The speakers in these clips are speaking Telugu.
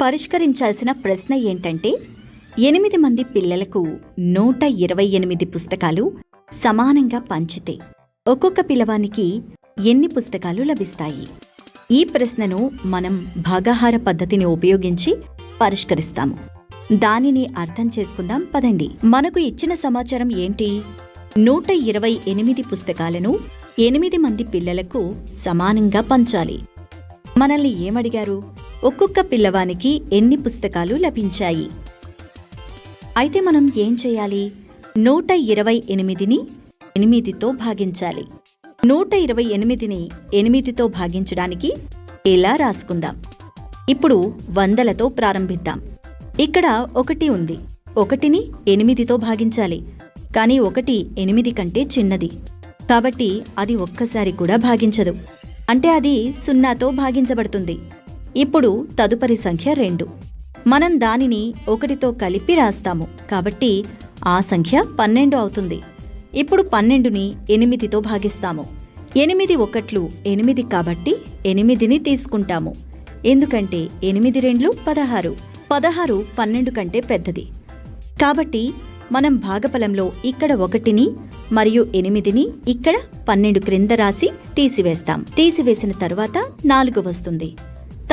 పరిష్కరించాల్సిన ప్రశ్న ఏంటంటే ఎనిమిది మంది పిల్లలకు నూట ఇరవై ఎనిమిది పుస్తకాలు సమానంగా పంచితే ఒక్కొక్క పిల్లవానికి ఎన్ని పుస్తకాలు లభిస్తాయి? ఈ ప్రశ్నను మనం భాగాహార పద్ధతిని ఉపయోగించి పరిష్కరిస్తాము. దానిని అర్థం చేసుకుందాం పదండి. మనకు ఇచ్చిన సమాచారం ఏంటి? నూట ఇరవై ఎనిమిది పుస్తకాలను ఎనిమిది మంది పిల్లలకు సమానంగా పంచాలి. మనల్ని ఏమడిగారు? ఒక్కొక్క పిల్లవానికి ఎన్ని పుస్తకాలు లభించాయి? అయితే మనం ఏం చేయాలి? నూట ఇరవై ఎనిమిదిని ఎనిమిదితో భాగించాలి. నూట ఇరవై ఎనిమిదిని ఎనిమిదితో భాగించడానికి ఇలా రాసుకుందాం? ఇప్పుడు వందలతో ప్రారంభిద్దాం. ఇక్కడ ఒకటి ఉంది. ఒకటిని ఎనిమిదితో భాగించాలి. కానీ ఒకటి ఎనిమిది కంటే చిన్నది. కాబట్టి అది ఒక్కసారి కూడా భాగించదు. అంటే అది సున్నాతో భాగించబడుతుంది. ఇప్పుడు తదుపరి సంఖ్య రెండు. మనం దానిని ఒకటితో కలిపి రాస్తాము. కాబట్టి ఆ సంఖ్య పన్నెండు అవుతుంది. ఇప్పుడు పన్నెండుని ఎనిమిదితో భాగిస్తాము. ఎనిమిది ఒకట్లు ఎనిమిది కాబట్టి ఎనిమిదిని తీసుకుంటాము. ఎందుకంటే ఎనిమిది రెండ్లు పదహారు. పదహారు పన్నెండు కంటే పెద్దది. కాబట్టి మనం భాగఫలంలో ఇక్కడ ఒకటిని మరియు ఎనిమిదిని ఇక్కడ పన్నెండు క్రింద రాసి తీసివేస్తాం. తీసివేసిన తర్వాత నాలుగు వస్తుంది.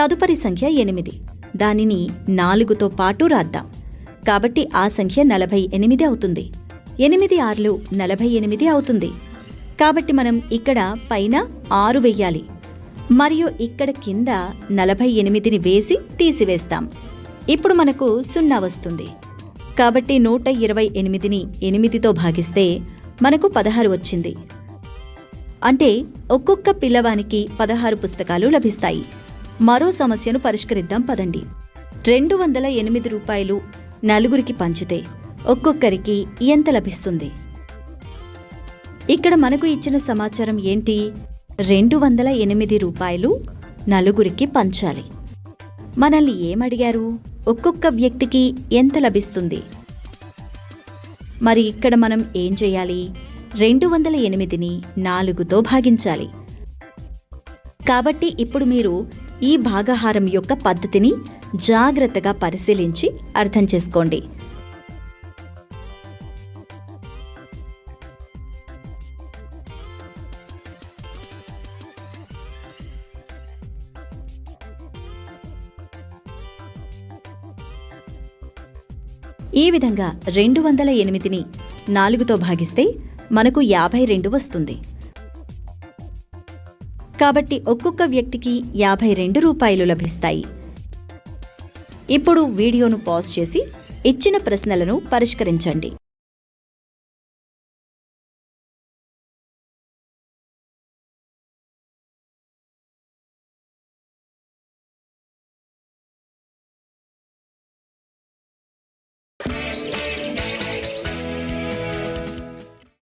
తదుపరి సంఖ్య ఎనిమిది. దానిని నాలుగుతో పాటు రాద్దాం. కాబట్టి ఆ సంఖ్య నలభై ఎనిమిది అవుతుంది. ఎనిమిది ఆర్లు నలభై ఎనిమిది అవుతుంది. కాబట్టి మనం ఇక్కడ పైన ఆరు వెయ్యాలి. మరియు ఇక్కడ కింద నలభై ఎనిమిదిని వేసి తీసివేస్తాం. ఇప్పుడు మనకు సున్నా వస్తుంది. కాబట్టి నూట ఇరవై ఎనిమిదిని ఎనిమిదితో భాగిస్తే మనకు పదహారు వచ్చింది. అంటే ఒక్కొక్క పిల్లవానికి పదహారు పుస్తకాలు లభిస్తాయి. మరో సమస్యను పరిష్కరిద్దాం పదండి. రెండు వందల ఎనిమిది రూపాయలు నలుగురికి పంచితే ఒక్కొక్కరికి ఎంత లభిస్తుంది? ఇక్కడ మనకు ఇచ్చిన సమాచారం ఏంటి? రెండు వందల ఎనిమిది రూపాయలు నలుగురికి పంచాలి. మనల్ని ఏమడిగారు? ఒక్కొక్క వ్యక్తికి ఎంత లభిస్తుంది? మరి ఇక్కడ మనం ఏం చేయాలి? రెండు వందల ఎనిమిదిని నాలుగుతో భాగించాలి. కాబట్టి ఇప్పుడు మీరు ఈ భాగహారం యొక్క పద్ధతిని జాగ్రత్తగా పరిశీలించి అర్థం చేసుకోండి. ఈ విధంగా రెండు వందల ఎనిమిదిని నాలుగుతో భాగిస్తే మనకు యాభై రెండు వస్తుంది. కాబట్టి ఒక్కొక్క వ్యక్తికి యాభై రెండు రూపాయలు లభిస్తాయి. ఇప్పుడు వీడియోను పాజ్ చేసి ఇచ్చిన ప్రశ్నలను పరిష్కరించండి.